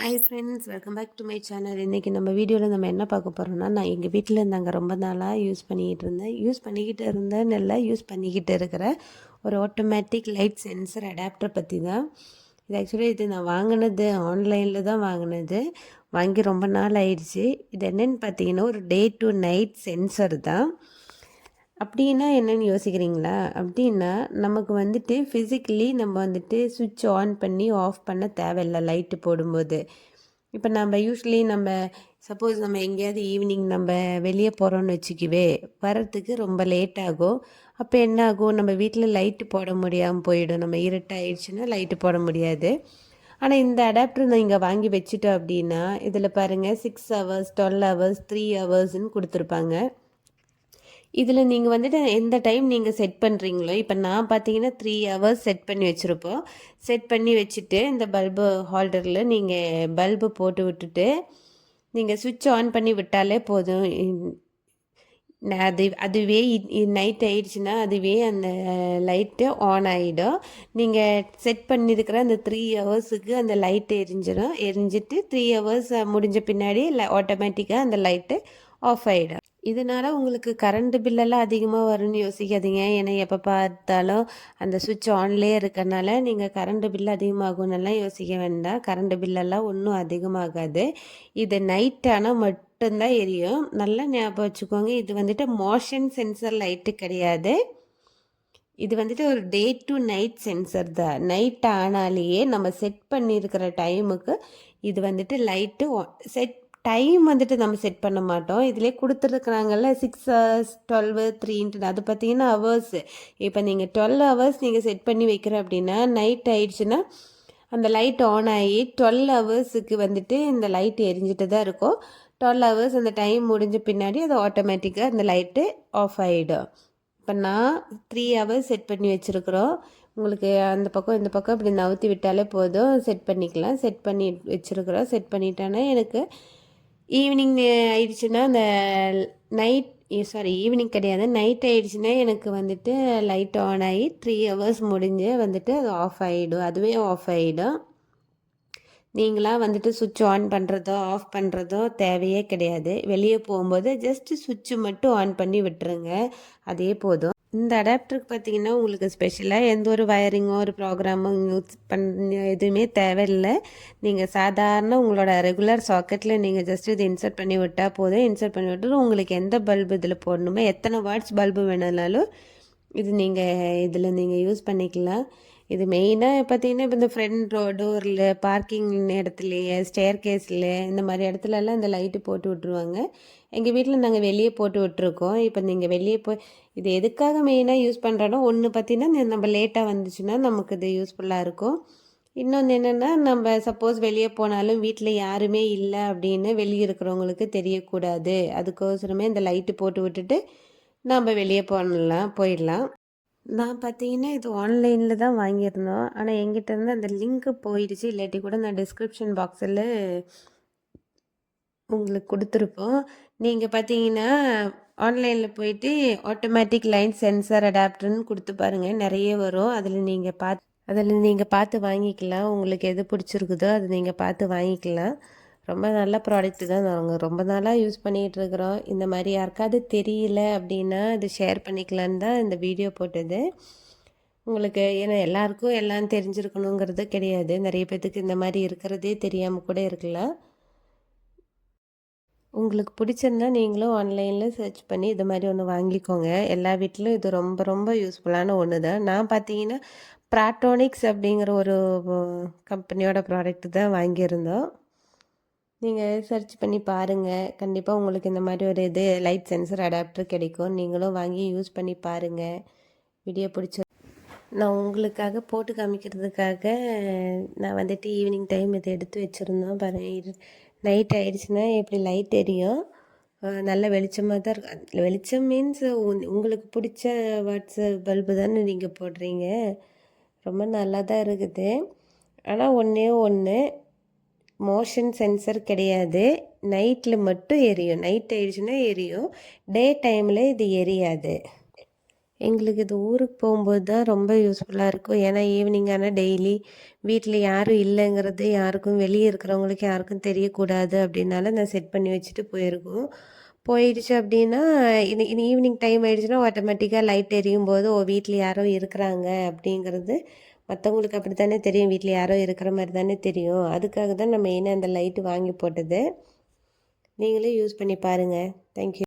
Hi friends welcome back to my channel இன்றைக்கி நம்ம வீடியோவில் நம்ம என்ன பார்க்க போகிறோம்னா நான் எங்கள் வீட்டில் இருந்தாங்க ரொம்ப நாளாக யூஸ் பண்ணிக்கிட்டு இருந்தேன். யூஸ் பண்ணிக்கிட்டு இருந்தேன்னு நல்லா யூஸ் பண்ணிக்கிட்டு இருக்கிற ஒரு ஆட்டோமேட்டிக் லைட் சென்சர் அடாப்டர் பற்றி தான் இது ஆக்சுவலி இது நான் வாங்கினது ஆன்லைனில் தான் வாங்கினது. வாங்கி ரொம்ப நாள் ஆயிடுச்சு. இது என்னென்னு பார்த்தீங்கன்னா ஒரு டே டு நைட் சென்சர் தான். அப்படின்னா என்னென்னு யோசிக்கிறீங்களா? அப்படின்னா நமக்கு வந்துட்டு ஃபிசிக்கலி நம்ம வந்துட்டு சுவிட்ச் ஆன் பண்ணி ஆஃப் பண்ண தேவையில்லை லைட்டு போடும்போது. இப்போ நம்ம யூஸ்வலி நம்ம சப்போஸ் நம்ம எங்கேயாவது ஈவினிங் நம்ம வெளியே போகிறோம்னு வச்சுக்கவே வரத்துக்கு ரொம்ப லேட் ஆகும். அப்போ என்ன ஆகும்? நம்ம வீட்டில் லைட்டு போட முடியாமல் போயிடும். நம்ம இருட்டாயிடுச்சுன்னா லைட்டு போட முடியாது. ஆனால் இந்த அடாப்டர் நான் இங்கே வாங்கி வச்சுட்டோம் அப்படின்னா இதில் பாருங்கள் six hours twelve hours three ஹவர்ஸ்ன்னு கொடுத்துருப்பாங்க. இதில் நீங்கள் வந்துட்டு எந்த டைம் நீங்கள் செட் பண்ணுறீங்களோ இப்போ நான் பார்த்தீங்கன்னா த்ரீ ஹவர்ஸ் செட் பண்ணி வச்சுருப்போம். செட் பண்ணி வச்சுட்டு இந்த பல்பு ஹோல்டரில் நீங்கள் பல்பு போட்டு விட்டுட்டு நீங்கள் சுவிட்ச் ஆன் பண்ணி விட்டாலே போதும். அது அதுவே நைட் ஆயிடுச்சுன்னா அதுவே அந்த லைட்டு ஆன் ஆகிடும் நீங்கள் செட் பண்ணியிருக்கிற அந்த த்ரீ ஹவர்ஸுக்கு அந்த லைட் எரிஞ்சிடும் எரிஞ்சிட்டு த்ரீ ஹவர்ஸ் முடிஞ்ச பின்னாடி ஆட்டோமேட்டிக்காக அந்த லைட்டு ஆஃப் ஆகிடும் இதனால் உங்களுக்கு கரண்ட் பில்லெல்லாம் அதிகமாக வரும்னு யோசிக்காதீங்க. ஏன்னா எப்போ பார்த்தாலும் அந்த சுவிட்ச் ஆன்லேயே இருக்கனால நீங்கள் கரண்ட் பில் அதிகமாகும்னெல்லாம் யோசிக்க வேண்டாம். கரண்ட் பில்லெல்லாம் ஒன்றும் அதிகமாகாது. இது நைட் ஆனால் மட்டும்தான் எரியும். நல்லா ஞாபகம் வச்சுக்கோங்க. இது வந்துட்டு மோஷன் சென்சர் லைட்டு கிடையாது. இது வந்துட்டு ஒரு டே டு நைட் சென்சர் தான். நைட் ஆனாலேயே நம்ம செட் பண்ணியிருக்கிற டைமுக்கு இது வந்துட்டு லைட்டு செட் டைம் வந்துட்டு நம்ம செட் பண்ண மாட்டோம். இதிலே கொடுத்துருக்குறாங்கல்ல சிக்ஸ் ஹவர்ஸ் டுவெல்வு த்ரீன்ட்டு அது பார்த்தீங்கன்னா ஹவர்ஸு இப்போ நீங்கள் டுவெல் ஹவர்ஸ் நீங்கள் செட் பண்ணி வைக்கிற அப்படின்னா நைட் ஆயிடுச்சுன்னா அந்த லைட் ஆன் ஆகி டுவெல் ஹவர்ஸுக்கு வந்துட்டு இந்த லைட் எரிஞ்சிட்டு தான் இருக்கும். டுவெல் ஹவர்ஸ் அந்த டைம் முடிஞ்ச பின்னாடி அது ஆட்டோமேட்டிக்காக அந்த லைட்டு ஆஃப் ஆகிடும் இப்போ நான் த்ரீ ஹவர்ஸ் செட் பண்ணி வச்சுருக்குறோம். உங்களுக்கு அந்த பக்கம் இந்த பக்கம் இப்படி நவுத்தி விட்டாலே போதும். செட் பண்ணிக்கலாம். செட் பண்ணி வச்சுருக்குறோம். செட் பண்ணிட்டேன்னா எனக்கு ஈவினிங் uh, ஆயிடுச்சுன்னா அந்த நைட் சாரி ஈவினிங் கிடையாது. நைட் ஆயிடுச்சுன்னா எனக்கு வந்துட்டு லைட் ஆன் ஆகி த்ரீ ஹவர்ஸ் முடிஞ்சு வந்துட்டு அது ஆஃப் ஆகிடும் அதுவே ஆஃப் ஆகிடும் நீங்களாக வந்துட்டு சுவிட்ச் ஆன் பண்ணுறதோ ஆஃப் பண்ணுறதோ தேவையே கிடையாது. வெளியே போகும்போது ஜஸ்ட்டு சுவிட்சு மட்டும் ஆன் பண்ணி விட்டுருங்க. அதே போதும். இந்த அடாப்டருக்கு பார்த்தீங்கன்னா உங்களுக்கு ஸ்பெஷலாக எந்த ஒரு வயரிங்கோ ஒரு ப்ரோக்ராமோ யூஸ் பண்ண எதுவுமே தேவையில்லை. நீங்கள் சாதாரண உங்களோட ரெகுலர் சாக்கெட்டில் நீங்கள் ஜஸ்ட் இது இன்சர்ட் பண்ணி விட்டால் போதும். இன்சர்ட் பண்ணி விட்டு உங்களுக்கு எந்த பல்பு இதில் போடணுமோ எத்தனை வாட்ஸ் பல்பு வேணும்னாலும் இது நீங்கள் இதில் நீங்கள் யூஸ் பண்ணிக்கலாம். இது மெயினாக பார்த்தீங்கன்னா இப்போ இந்த ஃப்ரண்ட் டோரில் பார்க்கிங் இடத்துலையே ஸ்டேர் கேஸில் இந்த மாதிரி இடத்துலலாம் இந்த லைட்டு போட்டு விட்ருவாங்க எங்கள் வீட்டில் நாங்கள் வெளியே போட்டு விட்ருக்கோம் இப்போ நீங்கள் வெளியே போய் இது எதுக்காக மெயினாக யூஸ் பண்ணுறோம் ஒன்று பார்த்தீங்கன்னா நம்ம லேட்டாக வந்துச்சுன்னா நமக்கு இது யூஸ்ஃபுல்லாக இருக்கும். இன்னொன்று என்னென்னா நம்ம சப்போஸ் வெளியே போனாலும் வீட்டில் யாருமே இல்லை அப்படின்னு வெளியே இருக்கிறவங்களுக்கு தெரியக்கூடாது. அதுக்கோசரமே இந்த லைட்டு போட்டு விட்டுட்டு நம்ம வெளியே போனலாம் போயிடலாம். நான் பார்த்தீங்கன்னா இது ஆன்லைனில் தான் வாங்கியிருந்தோம். ஆனால் எங்கிட்ட இருந்து அந்த லிங்க்கு போயிடுச்சு. இல்லாட்டி கூட நான் டிஸ்கிரிப்ஷன் பாக்ஸில் உங்களுக்கு கொடுத்துருப்போம். நீங்கள் பார்த்தீங்கன்னா ஆன்லைனில் போயிட்டு ஆட்டோமேட்டிக் லைன் சென்சார் அடாப்டர்னு கொடுத்து பாருங்கள் நிறைய வரும். அதில் நீங்கள் பார்த்து அதில் நீங்கள் பார்த்து வாங்கிக்கலாம். உங்களுக்கு எது பிடிச்சிருக்குதோ அதை நீங்கள் பார்த்து வாங்கிக்கலாம். ரொம்ப நல்ல ப்ராடக்ட் தான் நாங்கள் ரொம்ப நாளாக யூஸ் பண்ணிகிட்டு இருக்கிறோம் இந்த மாதிரி யாருக்காவது தெரியல அப்படின்னா அது ஷேர் பண்ணிக்கலான்னு தான் இந்த வீடியோ போட்டது. உங்களுக்கு ஏன்னா எல்லாருக்கும் எல்லாம் தெரிஞ்சிருக்கணுங்கிறது கிடையாது. நிறைய பேர்த்துக்கு இந்த மாதிரி இருக்கிறதே தெரியாமல் கூட இருக்கலாம். உங்களுக்கு பிடிச்சிருந்தா நீங்களும் ஆன்லைனில் சர்ச் பண்ணி இது மாதிரி ஒன்று வாங்கிக்கோங்க. எல்லா வீட்டிலும் இது ரொம்ப ரொம்ப யூஸ்ஃபுல்லான ஒன்று தான் நான் பார்த்தீங்கன்னா ப்ராட்டோனிக்ஸ் அப்படிங்கிற ஒரு கம்பெனியோட ப்ராடக்ட் தான் வாங்கியிருந்தோம். நீங்கள் சர்ச் பண்ணி பாருங்கள் கண்டிப்பாக உங்களுக்கு இந்த மாதிரி ஒரு இது லைட் சென்சர் அடாப்டர் கிடைக்கும். நீங்களும் வாங்கி யூஸ் பண்ணி பாருங்கள் வீடியோ பிடிச்ச நான் உங்களுக்காக போட்டு காமிக்கிறதுக்காக நான் வந்துட்டு ஈவினிங் டைம் இதை எடுத்து வச்சுருந்தோம். பாருங்கள் நைட் ஆயிடுச்சுன்னா எப்படி லைட் எரியும்? நல்ல வெளிச்சமாக தான் இருக்கும். வெளிச்சம் மீன்ஸ் உங்களுக்கு பிடிச்ச வாட்ஸ் பல்பு தானே நீங்கள் போடுறீங்க. ரொம்ப நல்லா தான் இருக்குது. ஆனால் ஒன்றே ஒன்று மோஷன் சென்சர் கிடையாது. நைட்டில் மட்டும் எரியும். நைட் ஆயிடுச்சுன்னா எரியும். டே டைமில் இது எரியாது. எங்களுக்கு இது ஊருக்கு போகும்போது தான் ரொம்ப யூஸ்ஃபுல்லாக இருக்கும். ஏன்னா ஈவினிங் ஆனால் டெய்லி வீட்டில் யாரும் இல்லைங்கிறது யாருக்கும் வெளியே இருக்கிறவங்களுக்கு யாருக்கும் தெரியக்கூடாது அப்படின்னால நான் செட் பண்ணி வச்சுட்டு போயிருக்கோம். போயிடுச்சு அப்படின்னா இது இது ஈவினிங் டைம் ஆயிடுச்சுன்னா ஆட்டோமேட்டிக்காக லைட் எரியும் போது ஓ வீட்டில் யாரோ இருக்கிறாங்க அப்படிங்கிறது மற்றவங்களுக்கு அப்படி தானே தெரியும். வீட்டில் யாரோ இருக்கிற மாதிரி தானே தெரியும். அதுக்காக தான் நம்ம மெயினாக அந்த லைட்டு வாங்கி போட்டது. நீங்களே யூஸ் பண்ணி பாருங்கள் தேங்க்யூ